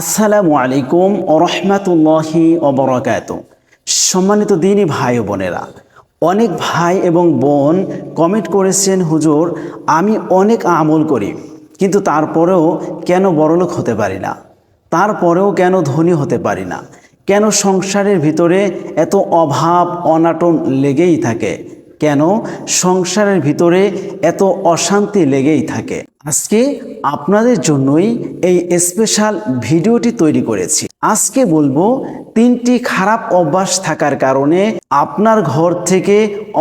আসসালামু আলাইকুম ওরহমাতুল্লাহি অবরাকাত সম্মানিত দিনী ভাই ও বোনেরা, অনেক ভাই এবং বোন কমেন্ট করেছেন, হুজুর, আমি অনেক আমল করি, কিন্তু তারপরেও কেন বড়লোক হতে পারি না? তারপরেও কেন ধনী হতে পারি না? কেন সংসারের ভিতরে এত অভাব, অনাটন লেগেই থাকে? কেন সংসারের ভিতরে এত অশান্তি লেগেই থাকে? আজকে আপনাদের জন্যই এই স্পেশাল ভিডিওটি তৈরি করেছি। আজকে বলব তিনটি খারাপ অভ্যাস থাকার কারণে আপনার ঘর থেকে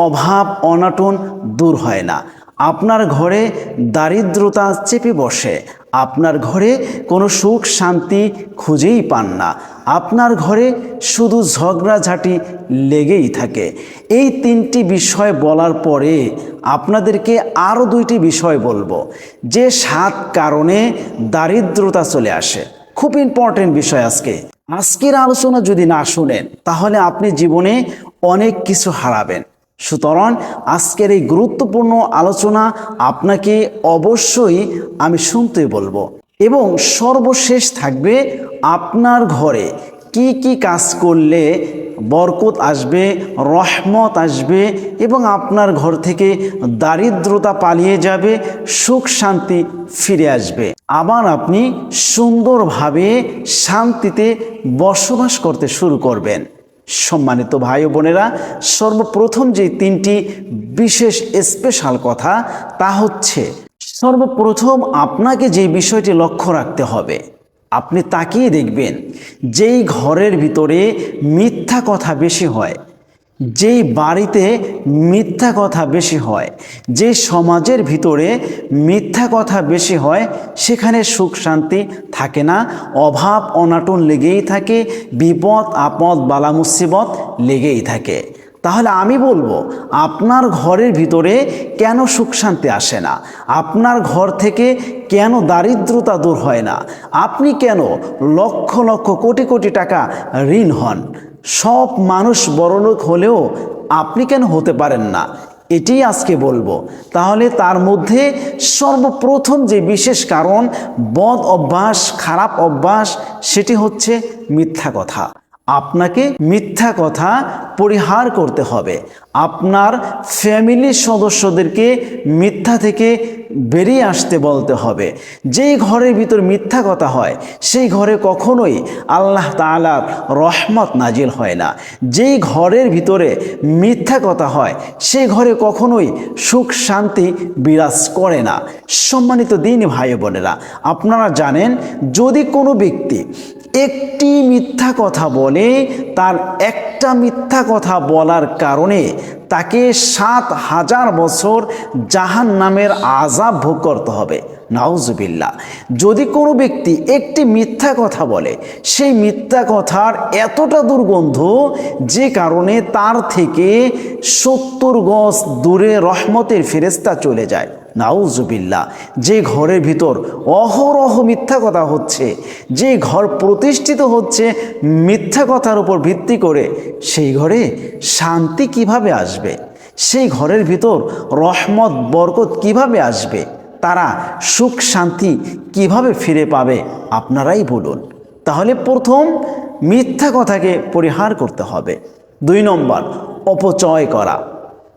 অভাব, অনাটন দূর হয় না। আপনার ঘরে দারিদ্রতা চেপে বসে। আপনার ঘরে কোনো সুখ, শান্তি খুঁজেই পান না। আপনার ঘরে শুধু ঝগড়াঝাটি লেগেই থাকে। এই তিনটি বিষয় বলার পরে আপনাদেরকে আরও দুইটি বিষয় বলব। যে সাত কারণে দারিদ্রতা চলে আসে। খুব ইম্পর্টেন্ট বিষয় আজকে। আজকের আলোচনা যদি না শুনেন, তাহলে আপনি জীবনে অনেক কিছু হারাবেন। সুতরাং আজকের এই গুরুত্বপূর্ণ আলোচনা আপনাকে অবশ্যই আমি শুনতে বলব। এবং সর্বশেষ থাকবে আপনার ঘরে। কি কি কাজ করলে বরকত আসবে, রহমত আসবে এবং আপনার ঘর থেকে দারিদ্রতা পালিয়ে যাবে, সুখ শান্তি ফিরে আসবে। আবার আপনি সুন্দরভাবে শান্তিতে বসবাস করতে শুরু করবেন। সম্মানিত ভাই বোনেরা, সর্বপ্রথম যে তিনটি বিশেষ স্পেশাল কথা তা হচ্ছে সর্বপ্রথম আপনাকে যে বিষয়টি লক্ষ্য রাখতে হবে, আপনি তাকিয়ে দেখবেন যেই ঘরের ভিতরে মিথ্যা কথা বেশি হয়, যেই বাড়িতে মিথ্যা কথা বেশি হয়, যে সমাজের ভিতরে মিথ্যা কথা বেশি হয়, সেখানে সুখ শান্তি থাকে না, অভাব অনাটন লেগেই থাকে, বিপদ আপদ বালা মুসিবত লেগেই থাকে। তাহলে আমি বলব, আপনার ঘরের ভিতরে কেন সুখ শান্তি আসে না? আপনার ঘর থেকে কেন দারিদ্রতা দূর হয় না? আপনি কেন লক্ষ লক্ষ কোটি কোটি টাকা ঋণ হন? সব মানুষ বড়লোক হলেও আপনি কেন হতে পারেন না? এটি আজকে বলব। তাহলে তার মধ্যে সর্বপ্রথম যে বিশেষ কারণ, বদ অভ্যাস, খারাপ অভ্যাস, সেটি হচ্ছে মিথ্যা কথা। আপনাকে মিথ্যা কথা পরিহার করতে হবে। আপনার ফ্যামিলির সদস্যদেরকে মিথ্যা থেকে বেরিয়ে আসতে বলতে হবে। যেই ঘরের ভিতর মিথ্যা কথা হয়, সেই ঘরে কখনোই আল্লাহ তালার রহমত নাজিল হয় না। যেই ঘরের ভিতরে মিথ্যা কথা হয়, সেই ঘরে কখনোই সুখ শান্তি বিরাজ করে না। সম্মানিত দিন ভাই বোনেরা, আপনারা জানেন, যদি কোনো ব্যক্তি একটি মিথ্যা কথা বলে, তার একটা মিথ্যা কথা বলার কারণে তাকে সাত হাজার বছর জাহান নামের আজাব ভোগ করতে হবে। নাউজুবিল্লা যদি কোনো ব্যক্তি একটি মিথ্যা কথা বলে, সেই মিথ্যা কথার এতটা দুর্গন্ধ যে কারণে তার থেকে সত্তর গজ দূরে রহমতের ফেরেস্তা চলে যায়। নাউজুবিল্লা যে ঘরের ভিতর অহরহ মিথ্যা কথা হচ্ছে, যে ঘর প্রতিষ্ঠিত হচ্ছে মিথ্যা কথার উপর ভিত্তি করে, সেই ঘরে শান্তি কীভাবে আসবে? সেই ঘরের ভিতর রহমত, বরকত কীভাবে আসবে? তারা সুখ, শান্তি কীভাবে ফিরে পাবে? আপনারাই বলুন। তাহলে প্রথম মিথ্যা কথাকে পরিহার করতে হবে। দুই নম্বর, অপচয় করা।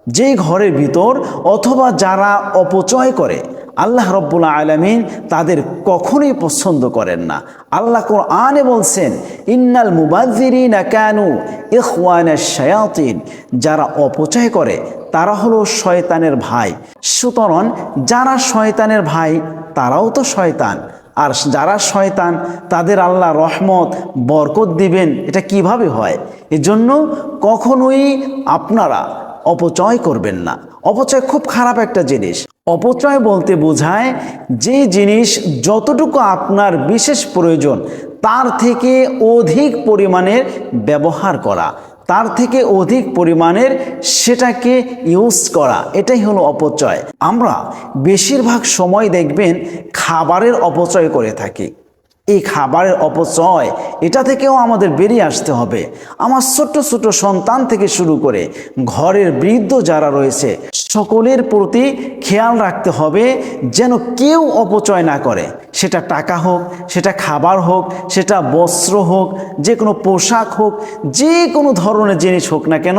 যেই ঘরের ভিতর অথবা যারা অপচয় করে, আল্লাহ রব্বুল আলমিন তাদের কখনোই পছন্দ করেন না। আল্লাহ কোরআনে বলছেন, ইন্নাল মুবাজিরিনা কানু ইখওয়ানা শায়াতিন। যারা অপচয় করে, তারা হলো শয়তানের ভাই। সুতরাং যারা শয়তানের ভাই, তারাও তো শয়তান। আর যারা শয়তান, তাদের আল্লাহ রহমত, বরকত দিবেন, এটা কীভাবে হয়? এজন্য কখনোই আপনারা অপচয় করবেন না। অপচয় খুব খারাপ একটা জিনিস। অপচয় বলতে বোঝায় যে জিনিস যতটুকু আপনার বিশেষ প্রয়োজন, তার থেকে অধিক পরিমাণের ব্যবহার করা, তার থেকে অধিক পরিমাণের সেটাকে ইউজ করা, এটাই হলো অপচয়। আমরা বেশিরভাগ সময় দেখবেন খাবারের অপচয় করে থাকি। এই খাবারের অপচয়, এটা থেকেও আমাদের বেরিয়ে আসতে হবে। আমার ছোট্ট ছোট সন্তান থেকে শুরু করে ঘরের বৃদ্ধ যারা রয়েছে, সকলের প্রতি খেয়াল রাখতে হবে যেন কেউ অপচয় না করে। সেটা টাকা হোক, সেটা খাবার হোক, সেটা বস্ত্র হোক, যে কোনো পোশাক হোক, যে কোনো ধরনের জিনিস হোক না কেন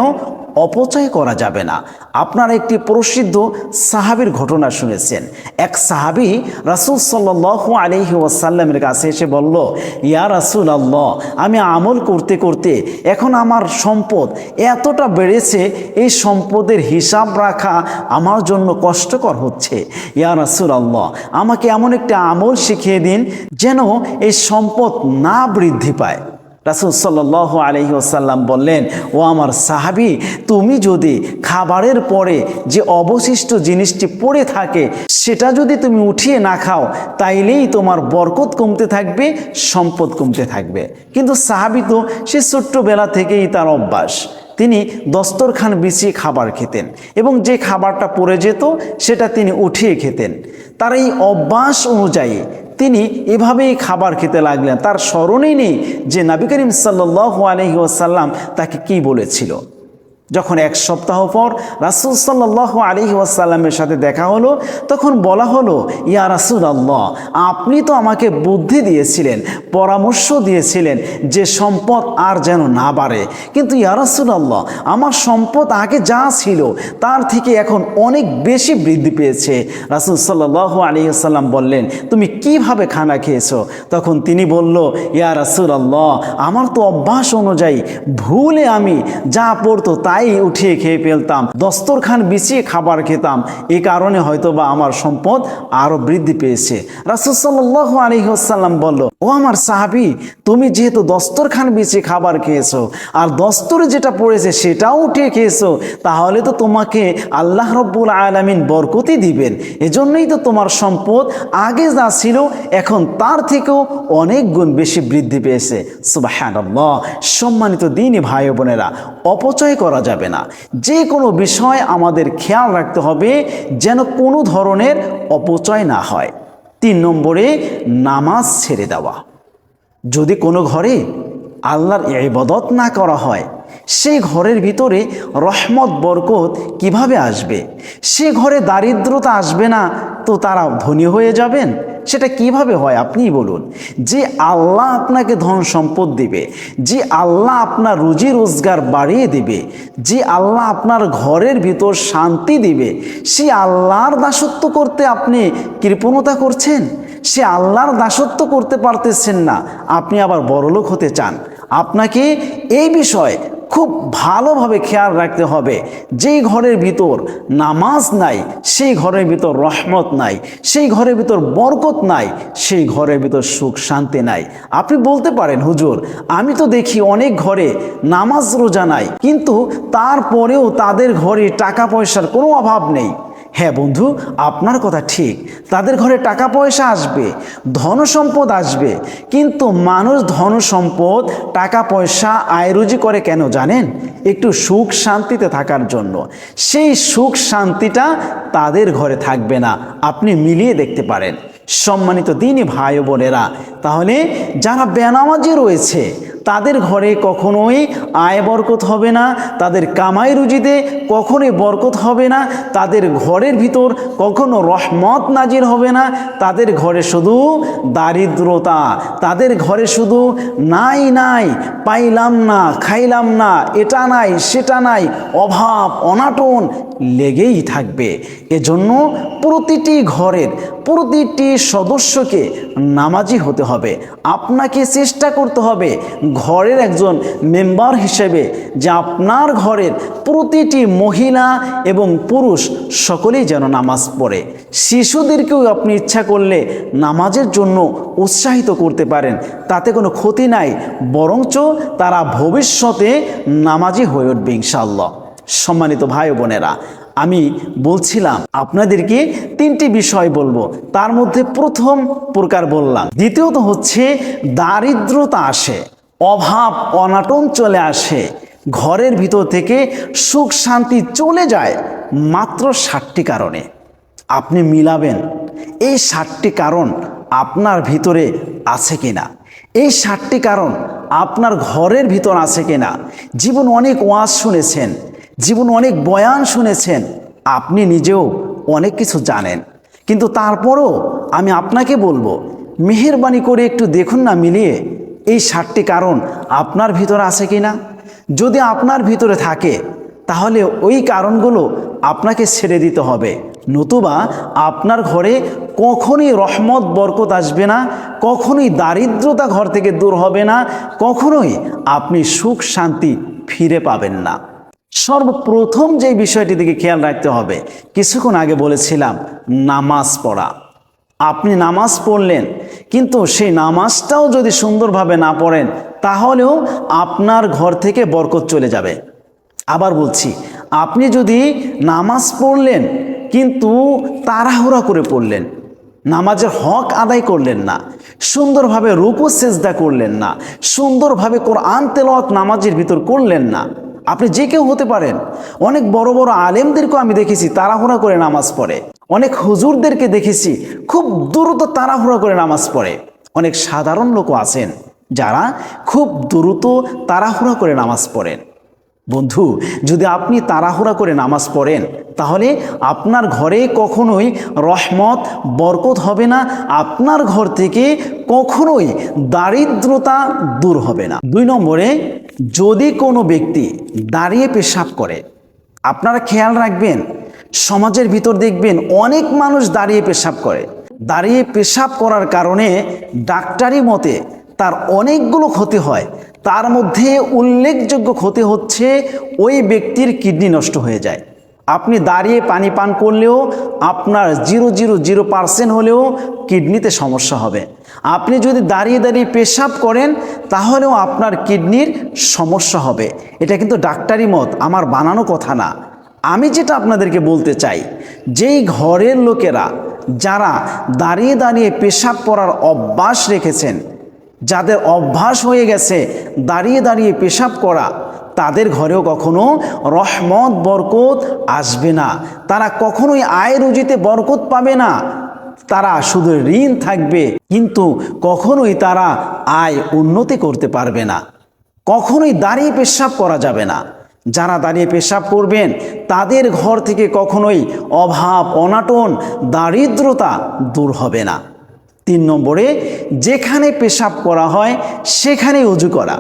অপচয় করা যাবে না। আপনারা একটি প্রসিদ্ধ সাহাবির ঘটনা শুনেছেন। এক সাহাবি রাসুল সাল্লাহ আলহি ওয়াসাল্লামের কাছে এসে বলল, ইয়া রাসুল আল্লাহ আমি আমল করতে করতে এখন আমার সম্পদ এতটা বেড়েছে, এই সম্পদের হিসাব রাখা আমার জন্য কষ্টকর হচ্ছে। ইয়া রাসুল আল্লাহ আমাকে এমন একটা আমল শিখিয়ে দিন যেন এই সম্পদ না বৃদ্ধি পায়। রাসুল সাল্লাহ আলহি আসাল্লাম বললেন, ও আমার সাহাবি, তুমি যদি খাবারের পরে যে অবশিষ্ট জিনিসটি পড়ে থাকে, সেটা যদি তুমি উঠিয়ে না খাও, তাইলেই তোমার বরকত কমতে থাকবে, সম্পদ কমতে থাকবে। কিন্তু সাহাবি তো সে ছোট্টবেলা থেকেই তার অভ্যাস। তিনি দস্তরখান বিছিয়ে খাবার খেতেন এবং যে খাবারটা পড়ে যেত, সেটা তিনি উঠিয়ে খেতেন। তার এই অভ্যাস অনুযায়ী তিনি এভাবেই খাবার খেতে লাগলেন। তার স্মরণেই নেই যে নাবি করিম সাল্লাহ আলহি ওয়াসাল্লাম তাকে কি বলেছিল। যখন এক সপ্তাহ পর রাসুল সাল্লাহ আলী ওয়াসাল্লামের সাথে দেখা হলো, তখন বলা হলো, ইয়া রাসুল আল্লাহ আপনি তো আমাকে বুদ্ধি দিয়েছিলেন, পরামর্শ দিয়েছিলেন যে সম্পদ আর যেন না বাড়ে। কিন্তু ইয়া রাসুল আল্লাহ আমার সম্পদ আগে যা ছিল, তার থেকে এখন অনেক বেশি বৃদ্ধি পেয়েছে। রাসুল সাল্লাহ আলী আসাল্লাম বললেন, তুমি কীভাবে খানা খেয়েছো? তখন তিনি বলল, ইয়া রাসুল আল্লাহ আমার তো অভ্যাস অনুযায়ী ভুলে আমি যা পড়তো তাই উঠিয়ে খেয়ে ফেলতাম, দস্তরখান বিছিয়ে খাবার খেতাম। এই কারণে হয়তো বা আমার সম্পদ আরও বৃদ্ধি পেয়েছে। রাসুসাল্লাহ আলহিহাসাল্লাম বলল, ও আমার সাহাবি, তুমি যেহেতু দস্তরখান বিছিয়ে খাবার খেয়েছো আর দস্তরে যেটা পড়েছে সেটাও উঠিয়ে খেয়েছো, তাহলে তো তোমাকে আল্লাহ রব্বুল আলমিন বরকতি দিবেন। এজন্যই তো তোমার সম্পদ আগে যা ছিল, এখন তার থেকেও অনেক গুণ বেশি বৃদ্ধি পেয়েছে। সুবাহ সম্মানিত দিনই ভাই বোনেরা, অপচয় করা যাবে না। যে কোনো বিষয় আমাদের খেয়াল রাখতে হবে যেন কোনো ধরনের অপচয় না হয়। তিন নম্বরে নামাজ ছেড়ে দেওয়া। যদি কোনো ঘরে আল্লাহর ইবাদত না করা হয় সেই ঘরের ভিতরে রহমত, বরকত কীভাবে আসবে? সে ঘরে দারিদ্রতা আসবে না তো তারা ধনী হয়ে যাবেন? সেটা কীভাবে হয় আপনিই বলুন। যে আল্লাহ আপনাকে ধন সম্পদ দিবে, যে আল্লাহ আপনার রুজি রোজগার বাড়িয়ে দিবে, যে আল্লাহ আপনার ঘরের ভিতর শান্তি দিবে, সে আল্লাহর দাসত্ব করতে আপনি কৃপণতা করছেন? সে আল্লাহর দাসত্ব করতে পারতেছেন না, আপনি আবার বড়লোক হতে চান। আপনাকে এই বিষয় খুব ভালোভাবে খেয়াল রাখতে হবে। যেই ঘরের ভিতর নামাজ নাই, সেই ঘরের ভিতর রহমত নাই, সেই ঘরের ভিতর বরকত নাই, সেই ঘরের ভিতর সুখ শান্তি নাই। আপনি বলতে পারেন, হুজুর, আমি তো দেখি অনেক ঘরে নামাজ রোজা নাই, কিন্তু তারপরেও তাদের ঘরে টাকা পয়সার কোনো অভাব নেই। হ্যাঁ বন্ধু, আপনার কথা ঠিক। তাদের ঘরে টাকা পয়সা আসবে ধন সম্পদ আসবে, কিন্তু মানুষ ধন সম্পদ টাকা পয়সা আয়রুজি করে কেন জানেন? একটু সুখ শান্তিতে থাকার জন্য। সেই সুখ শান্তিটা তাদের ঘরে থাকবে না, আপনি মিলিয়ে দেখতে পারেন। সম্মানিত দিনই ভাই বোনেরা তাহলে যারা বেনামাজি রয়েছে, তাদের ঘরে কখনোই আয় বরকত হবে না, তাদের কামাই রুজিতে কখনোই বরকত হবে না, তাদের ঘরের ভিতর কখনো রহমত নাজির হবে না, তাদের ঘরে শুধু দারিদ্রতা, তাদের ঘরে শুধু নাই নাই, পাইলাম না, খাইলাম না, এটা নাই, সেটা নাই, অভাব, অনাটন লেগেই থাকবে। এজন্য প্রতিটি ঘরের প্রতিটি সদস্যকে নামাজি হতে হবে। আপনাকে চেষ্টা করতে হবে ঘরের একজন মেম্বার হিসেবে যে আপনার ঘরের প্রতিটি মহিলা এবং পুরুষ সকলেই যেন নামাজ পড়ে। শিশুদেরকেও আপনি ইচ্ছা করলে নামাজের জন্য উৎসাহিত করতে পারেন। তাতে কোনো ক্ষতি নাই, বরঞ্চ তারা ভবিষ্যতে নামাজি হয়ে উঠবে ইনশাল্লাহ সম্মানিত ভাই বোনেরা আমি বলছিলাম, আপনাদেরকে তিনটি বিষয় বলব। তার মধ্যে প্রথম প্রকার বললাম, দ্বিতীয়ত হচ্ছে দারিদ্রতা আসে, অভাব, অনাটন চলে আসে, ঘরের ভিতর থেকে সুখ শান্তি চলে যায় মাত্র ষাটটি কারণে। আপনি মিলাবেন, এই ষাটটি কারণ আপনার ভিতরে আছে কিনা? এই ষাটটি কারণ আপনার ঘরের ভিতর আছে কিনা? জীবন অনেক ওয়াজ শুনেছেন জীবন অনেক বয়ান শুনেছেন, আপনি নিজেও অনেক কিছু জানেন। কিন্তু তারপরও আমি আপনাকে বলব, মেহেরবানি করে একটু দেখুন না মিলিয়ে এই ষাটটি কারণ আপনার ভিতরে আছে কি না যদি আপনার ভিতরে থাকে, তাহলে ওই কারণগুলো আপনাকে ছেড়ে দিতে হবে। নতুবা আপনার ঘরে কখনোই রহমত, বরকত আসবে না, কখনোই দারিদ্রতা ঘর থেকে দূর হবে না, কখনোই আপনি সুখ, শান্তি ফিরে পাবেন না। সর্বপ্রথম যে বিষয়টি দিকে খেয়াল রাখতে হবে, কিছুক্ষণ আগে বলেছিলাম, নামাজ পড়া। আপনি নামাজ পড়লেন, কিন্তু সেই নামাজটাও যদি সুন্দরভাবে না পড়েন, তাহলেও আপনার ঘর থেকে বরকত চলে যাবে। আবার বলছি, আপনি যদি নামাজ পড়লেন, কিন্তু তাড়াহুড়া করে পড়লেন, নামাজের হক আদায় করলেন না, সুন্দরভাবে রূপু সেজদা করলেন না, সুন্দরভাবে কোরআন তেলাওয়াত নামাজের ভিতর করলেন না আপনি যে কেউ হতে পারেন। অনেক বড় বড় আলেমদেরকেও আমি দেখেছি, তাড়াহুড়া করে নামাজ পড়ে। অনেক হুজুরদেরকে দেখেছি, খুব দ্রুত তাড়াহুড়া করে নামাজ পড়ে। অনেক সাধারণ লোকও আছেন যারা খুব দ্রুত তাড়াহুড়া করে নামাজ পড়েন। বন্ধু, যদি আপনি তাড়াহুড়া করে নামাজ পড়েন, তাহলে আপনার ঘরে কখনোই রহমত, বরকত হবে না, আপনার ঘর থেকে কখনোই দারিদ্রতা দূর হবে না। দুই নম্বরে, যদি কোনো ব্যক্তি দাঁড়িয়ে পেশাব করে, আপনারা খেয়াল রাখবেন, সমাজের ভিতর দেখবেন অনেক মানুষ দাঁড়িয়ে পেশাব করে। দাঁড়িয়ে পেশাব করার কারণে ডাক্তারি মতে তার অনেকগুলো ক্ষতি হয় তার মধ্যে উল্লেখযোগ্য ক্ষতি হচ্ছে ওই ব্যক্তির কিডনি নষ্ট হয়ে যায়। আপনি দাঁড়িয়ে পানি পান করলেও আপনার জিরো জিরো জিরো পার্সেন্ট হলেও কিডনিতে সমস্যা হবে। আপনি যদি দাঁড়িয়ে দাঁড়িয়ে পেশাব করেন, তাহলেও আপনার কিডনির সমস্যা হবে। এটা কিন্তু ডাক্তারি মত, আমার বানানো কথা না। আমি যেটা আপনাদেরকে বলতে চাই, যেই ঘরের লোকেরা যারা দাঁড়িয়ে দাঁড়িয়ে পেশাব করার অভ্যাস রেখেছেন যাদের অভ্যাস হয়ে গেছে, দাঁড়িয়ে দাঁড়িয়ে পেশাব করা, তাদের ঘরেও কখনো রহমত, বরকত আসবে না। তারা কখনোই আয় রুজিতে বরকত পাবে না। তারা শুধু ঋণ থাকবে, কিন্তু কখনোই তারা আয় উন্নতি করতে পারবে না। কখনোই দাঁড়িয়ে পেশাব করা যাবে না। যারা দাঁড়িয়ে পেশাব করবেন, তাদের ঘর থেকে কখনোই অভাব, অনাটন, দারিদ্রতা দূর হবে না। তিন নম্বরে, যেখানে পেশাব করা হয় সেখানে উজু করা।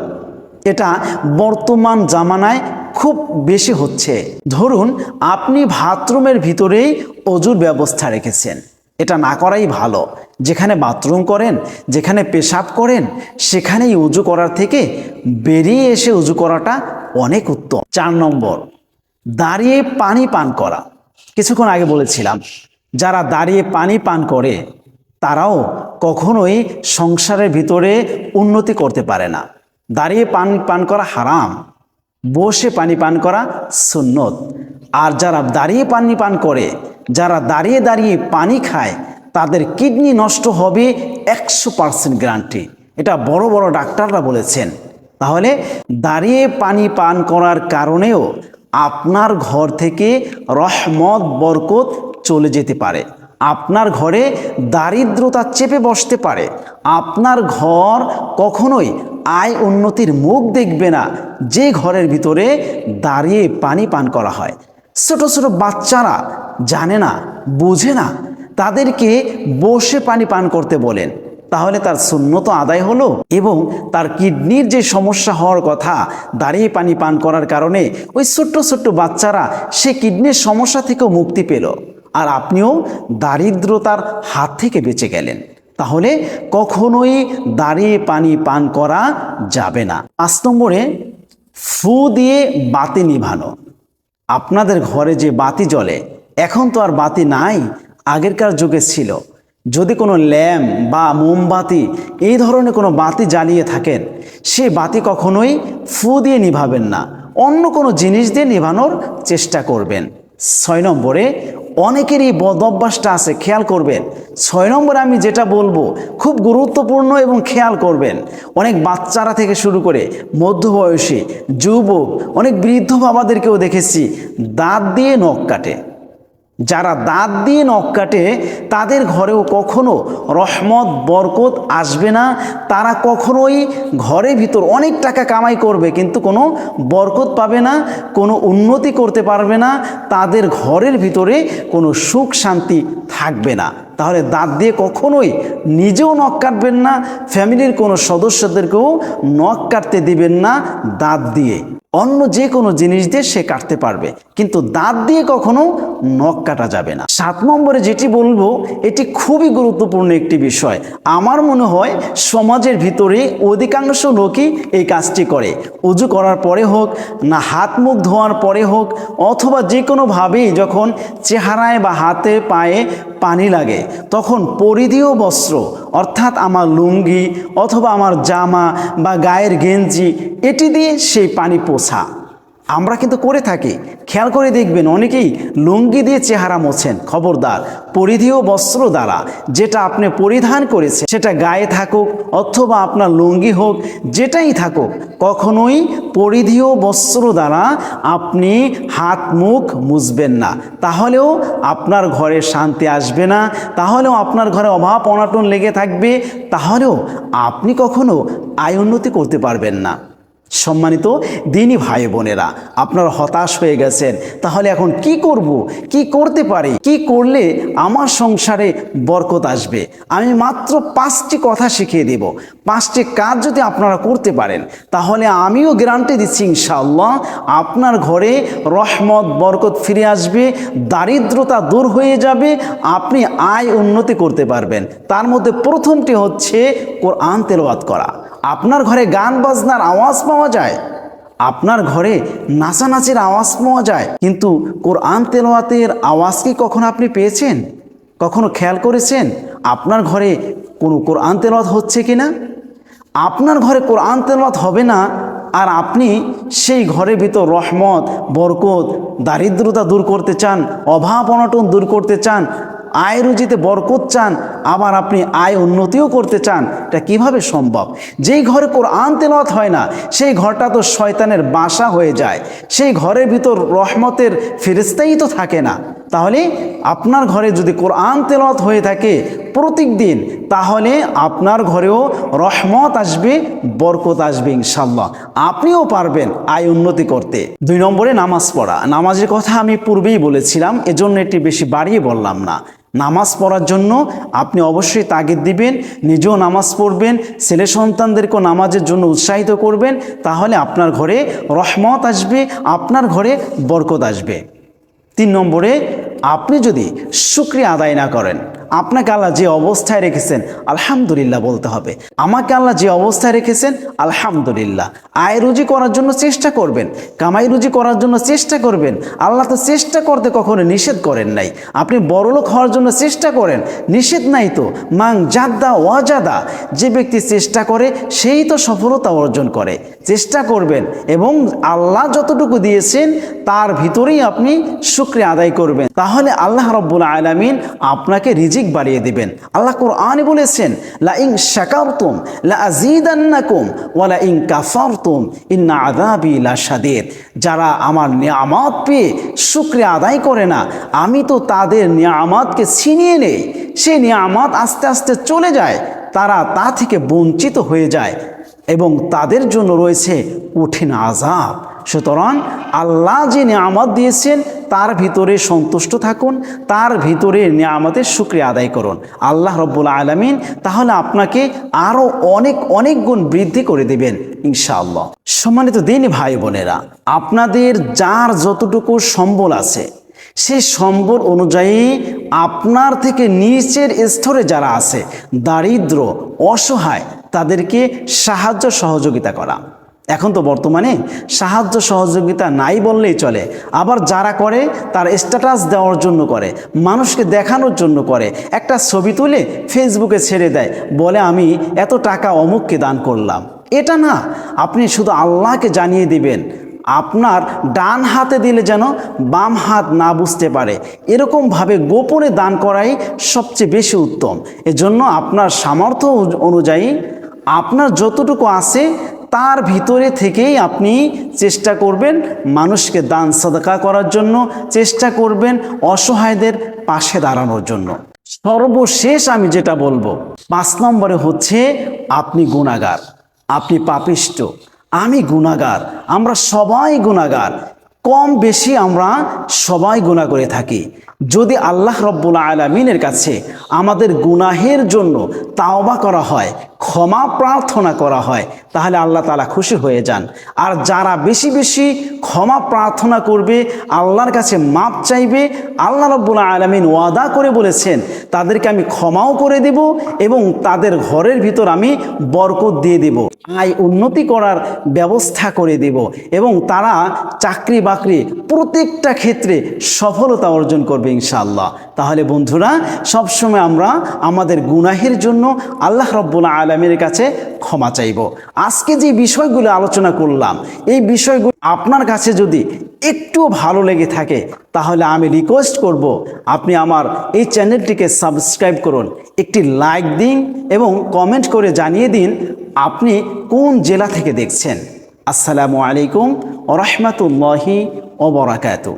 এটা বর্তমান জামানায় খুব বেশি হচ্ছে। ধরুন, আপনি বাথরুমের ভিতরেই অজুর ব্যবস্থা রেখেছেন। এটা না করাই ভালো। যেখানে বাথরুম করেন, যেখানে পেশাব করেন, সেখানেই উজু করার থেকে বেরিয়ে এসে উজু করাটা অনেক উত্তম। চার নম্বর, দাঁড়িয়ে পানি পান করা। কিছুক্ষণ আগে বলেছিলাম, যারা দাঁড়িয়ে পানি পান করে তারাও কখনোই সংসারের ভিতরে উন্নতি করতে পারে না। দাঁড়িয়ে পান পান করা হারাম, বসে পানি পান করা সুন্নত। আর যারা দাঁড়িয়ে পানি পান করে, যারা দাঁড়িয়ে দাঁড়িয়ে পানি খায়, তাদের কিডনি নষ্ট হবে একশো পার্সেন্ট গ্যারান্টি। এটা বড় বড় ডাক্তাররা বলেছেন। তাহলে দাঁড়িয়ে পানি পান করার কারণেও আপনার ঘর থেকে রহমত, বরকত চলে যেতে পারে। আপনার ঘরে দারিদ্রতা চেপে বসতে পারে। আপনার ঘর কখনোই আয় উন্নতির মুখ দেখবে না। যে ঘরের ভিতরে দাঁড়িয়ে পানি পান করা হয়। ছোট ছোট বাচ্চারা জানে না, বোঝে না, তাদেরকে বসে পানি পান করতে বলেন। তাহলে তার শূন্যত আদায় হলো এবং তার কিডনির যে সমস্যা হওয়ার কথা, দাঁড়িয়ে পানি পান করার কারণে ওই ছোট্ট ছোট্ট বাচ্চারা সে কিডনির সমস্যা থেকেও মুক্তি পেল। আর আপনিও দারিদ্রতার হাত থেকে বেঁচে গেলেন। তাহলে কখনোই দাঁড়িয়ে পানি পান করা যাবে না। পাঁচ নম্বরে, ফু দিয়ে বাতি নিভানো। আপনাদের ঘরে যে বাতি জ্বলে, এখন তো আর বাতি নাই, আগেরকার যুগে ছিল। যদি কোনো ল্যাম্প বা মোমবাতি এই ধরনের কোনো বাতি জ্বালিয়ে থাকেন, সে বাতি কখনোই ফু দিয়ে নিভাবেন না। অন্য কোনো জিনিস দিয়ে নিভানোর চেষ্টা করবেন। ছয় নম্বরে অনেকের এই বদ অভ্যাসটা আছে, খেয়াল করবেন। ছয় নম্বরে আমি যেটা বলব, খুব গুরুত্বপূর্ণ এবং খেয়াল করবেন। অনেক বাচ্চারা থেকে শুরু করে মধ্যবয়সী, যুবক, অনেক বৃদ্ধ বাবাদেরকেও দেখেছি, দাঁত দিয়ে নখ কাটে। যারা দাঁত দিয়ে নখ কাটে, তাদের ঘরেও কখনো রহমত, বরকত আসবে না। তারা কখনোই ঘরের ভিতর অনেক টাকা কামাই করবে, কিন্তু কোনো বরকত পাবে না, কোনো উন্নতি করতে পারবে না। তাদের ঘরের ভিতরে কোনো সুখ শান্তি থাকবে না। তাহলে দাঁত দিয়ে কখনোই নিজেও নখ কাটবেন না, ফ্যামিলির কোনো সদস্যদেরকেও নখ কাটতে দিবেন না দাঁত দিয়ে। অন্য যে কোনো জিনিস দিয়ে সে কাটতে পারবে। কিন্তু দাঁত দিয়ে কখনো নখ কাটা যাবে না। সাত নম্বরে যেটি বলব, এটি খুবই গুরুত্বপূর্ণ একটি বিষয়। আমার মনে হয় সমাজের ভিতরে অধিকাংশ লোকই এই কাজটি করে। উজু করার পরে হোক, না হাত মুখ ধোয়ার পরে হোক, অথবা যে কোনোভাবেই যখন চেহারায় বা হাতে পায়ে পানি লাগে, তখন পরিধেয় বস্ত্র, অর্থাৎ আমার লুঙ্গি অথবা আমার জামা বা গায়ের গেঞ্জি, এটি দিয়ে সেই পানি পোছা আমরা কিন্তু করে থাকি। খেয়াল করে দেখবেন অনেকেই লুঙ্গি দিয়ে চেহারা মোছেন। খবরদার পরিধেয় বস্ত্র দ্বারা, যেটা আপনি পরিধান করেছে সেটা গায়ে থাকুক অথবা আপনার লুঙ্গি হোক, যেটাই থাকুক, কখনোই পরিধেয় বস্ত্র দ্বারা আপনি হাত মুখ মুছবেন না। তাহলেও আপনার ঘরে শান্তি আসবে না, তাহলেও আপনার ঘরে অভাব অনাটন লেগে থাকবে, তাহলেও আপনি কখনো আয় উন্নতি করতে পারবেন না। সম্মানিত দিনী ভাই বোনেরা, আপনারা হতাশ হয়ে গেছেন, তাহলে এখন কি করব? কি করতে পারি? কি করলে আমার সংসারে বরকত আসবে? আমি মাত্র পাঁচটি কথা শিখিয়ে দেব। পাঁচটি কাজ যদি আপনারা করতে পারেন, তাহলে আমিও গ্যারান্টি দিচ্ছি ইনশাআল্লাহ আপনার ঘরে রহমত, বরকত ফিরে আসবে, দারিদ্রতা দূর হয়ে যাবে, আপনি আয় উন্নতি করতে পারবেন। তার মধ্যে প্রথমটি হচ্ছে কোরআন তেলাওয়াত করা। আপনার ঘরে গান বাজনার আওয়াজ পাওয়া যায়, আপনার ঘরে নাচানাচির আওয়াজ পাওয়া যায়, কিন্তু কোরআন তেলাওয়াতের আওয়াজ কি কখনো আপনি পেয়েছেন? কখনো খেয়াল করেছেন আপনার ঘরে কোনো কোরআন তেলাওয়াত হচ্ছে কি না আপনার ঘরে কোরআন তেলাওয়াত হবে না, আর আপনি সেই ঘরের ভিতর রহমত, বরকত, দারিদ্রতা দূর করতে চান, অভাব অনটন দূর করতে চান আয় রুজিতে বরকত চান, আবার আপনি আয় উন্নতিও করতে চান, এটা কীভাবে সম্ভব? যেই ঘরে কোরআন তেলাওয়াত হয় না, সেই ঘরটা তো শয়তানের বাসা হয়ে যায়। সেই ঘরের ভিতর রহমতের ফেরিস্তাই তো থাকে না। তাহলে আপনার ঘরে যদি কোরআন তেলত হয়ে থাকে প্রত্যেক দিন তাহলে আপনার ঘরেও রহমত আসবে, বরকত আসবে ইনশাল্লাহ আপনিও পারবেন আয় উন্নতি করতে। দুই নম্বরে নামাজ পড়া। নামাজের কথা আমি পূর্বেই বলেছিলাম, এজন্য এটি বেশি বাড়িয়ে বললাম না। নামাজ পড়ার জন্য আপনি অবশ্যই তাগিদ দিবেন, নিজেও নামাজ পড়বেন, ছেলে সন্তানদেরকেও নামাজের জন্য উৎসাহিত করবেন, তাহলে আপনার ঘরে রহমত আসবে, আপনার ঘরে বরকত আসবে। তিন নম্বরে আপনি যদি শুক্রিয়া আদায় না করেন আপনাকে আল্লাহ যে অবস্থায় রেখেছেন, আলহামদুলিল্লাহ বলতে হবে। আমাকে আল্লাহ যে অবস্থায় রেখেছেন, আলহামদুলিল্লাহ। আয় রুজি করার জন্য চেষ্টা করবেন, কামাই রুজি করার জন্য চেষ্টা করবেন। আল্লাহ তো চেষ্টা করতে কখনো নিষেধ করেন নাই। আপনি বড়লোক হওয়ার জন্য চেষ্টা করেন, নিষেধ নাই তো। মাং জাদ্দা ওয়াজাদা, যে ব্যক্তি চেষ্টা করে, সেই তো সফলতা অর্জন করে। চেষ্টা করবেন এবং আল্লাহ যতটুকু দিয়েছেন, তার ভিতরেই আপনি শুক্রিয়া আদায় করবেন। তাহলে আল্লাহ রব্বুল আলমিন আপনাকে রিজিক বাড়িয়ে দিবেন। আল্লাহ কোরআনে বলেছেন লা ইং শাকারতুম লা আজিদান্নাকুম ওয়ালা ইং কাফারতুম, ইন্না আযাবি লা যারা আমার নিয়ামত পেয়ে শুক্রিয়া আদায় করে না, আমি তো তাদের নিয়ামতকে ছিনিয়ে নেই। সেই নিয়ামত আস্তে আস্তে চলে যায়, তারা তা থেকে বঞ্চিত হয়ে যায় এবং তাদের জন্য রয়েছে কঠিন আজাব সুতরাং আল্লাহ যে নিয়ামত দিয়েছেন, তার ভিতরে সন্তুষ্ট থাকুন, তার ভিতরে নিয়ামতের শুক্রিয়া আদায় করুন। আল্লাহ রব্বুল আলমিন তাহলে আপনাকে আরও অনেক অনেক গুণ বৃদ্ধি করে দেবেন, ইনশাআল্লাহ। সম্মানিত দিন ভাই বোনেরা, আপনাদের যার যতটুকু সম্বল আছে, সেই সম্বল অনুযায়ী আপনার থেকে নিচের স্তরে যারা আছে, দারিদ্র, অসহায়, তাদেরকে সাহায্য সহযোগিতা করা। এখন তো বর্তমানে সাহায্য সহযোগিতা নাই বললেই চলে। আবার যারা করে, তার স্ট্যাটাস দেওয়ার জন্য করে, মানুষকে দেখানোর জন্য করে। একটা ছবি তুলে ফেসবুকে ছেড়ে দেয়, বলে আমি এত টাকা অমুককে দান করলাম। এটা না, আপনি শুধু আল্লাহকে জানিয়ে দিবেন। আপনার ডান হাতে দিলে যেন বাম হাত না বুঝতে পারে। এরকমভাবে গোপনে দান করাই সবচেয়ে বেশি উত্তম। এজন্য আপনার সামর্থ্য অনুযায়ী আপনার যতটুকু আছে তার ভিতরে থেকেই আপনি চেষ্টা করবেন মানুষকে দান সাদাকা করার জন্য, চেষ্টা করবেন অসহায়দের পাশে দাঁড়ানোর জন্য। সর্বশেষ আমি যেটা বলব, পাঁচ নম্বরে হচ্ছে আপনি গুণাগার আপনি পাপিষ্ট, আমি গুণাগার আমরা সবাই গুণাগার কম বেশি আমরা সবাই গুণা করে থাকি। যদি আল্লাহ রব্বুল আলমিনের কাছে আমাদের গুনাহের জন্য তাওবা করা হয়, ক্ষমা প্রার্থনা করা হয়, তাহলে আল্লাহ তালা খুশি হয়ে যান। আর যারা বেশি বেশি ক্ষমা প্রার্থনা করবে, আল্লাহর কাছে মাপ চাইবে, আল্লাহ রব্বুল আলমিন ওয়াদা করে বলেছেন, তাদেরকে আমি ক্ষমাও করে দেব এবং তাদের ঘরের ভিতর আমি বরকত দিয়ে দেব। আয় উন্নতি করার ব্যবস্থা করে দেব এবং তারা চাকরি বাকরি প্রত্যেকটা ক্ষেত্রে সফলতা অর্জন করবে ইনশাআল্লাহ। তাহলে বন্ধুরা, সবসময় আমরা আমাদের গুনাহের জন্য আল্লাহ রব্বুল আলমের কাছে ক্ষমা চাইব। আজকে যে বিষয়গুলো আলোচনা করলাম, এই বিষয়গুলো আপনার কাছে যদি একটু ভালো লেগে থাকে, তাহলে আমি রিকোয়েস্ট করব, আপনি আমার এই চ্যানেলটিকে সাবস্ক্রাইব করুন, একটি লাইক দিন এবং কমেন্ট করে জানিয়ে দিন, আপনি কোন জেলা থেকে দেখছেন। আসসালামু আলাইকুম ওরহমতুল্লাহি ওবরাকাতু